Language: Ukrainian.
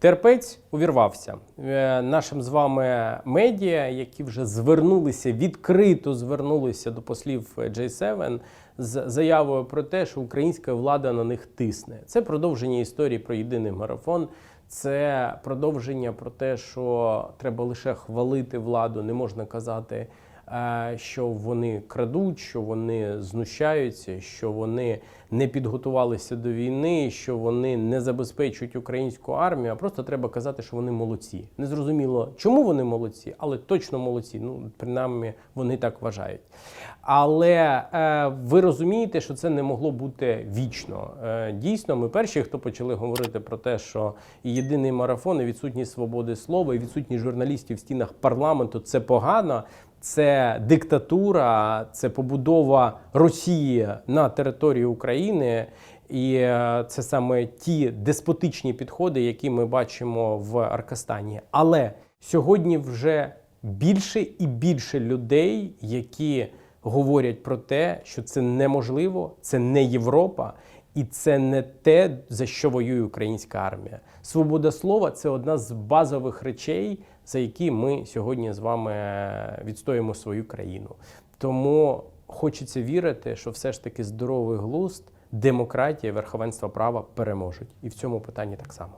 Терпець увірвався Е, нашим з вами медіа, які вже звернулися, відкрито звернулися до послів J7 з заявою про те, що українська влада на них тисне. Це продовження історії про єдиний марафон. Це продовження про те, що треба лише хвалити владу, не можна казати, що вони крадуть, що вони знущаються, що вони не підготувалися до війни, що вони не забезпечують українську армію. А просто треба казати, що вони молодці. Незрозуміло, чому вони молодці, але точно молодці. Ну, принаймні, вони так вважають. Але е, ви розумієте, що це не могло бути вічно. Е, дійсно, ми перші, хто почали говорити про те, що єдиний марафон, і відсутність свободи слова, і відсутність журналістів в стінах парламенту це погано. Це диктатура, це побудова Росії на території України, і е, це саме ті деспотичні підходи, які ми бачимо в Аркастані. Але сьогодні вже більше і більше людей, які говорять про те, що це неможливо, це не Європа. І це не те, за що воює українська армія. Свобода слова це одна з базових речей, за які ми сьогодні з вами відстоїмо свою країну. Тому хочеться вірити, що все ж таки здоровий глузд, демократія, верховенство права переможуть. І в цьому питанні так само.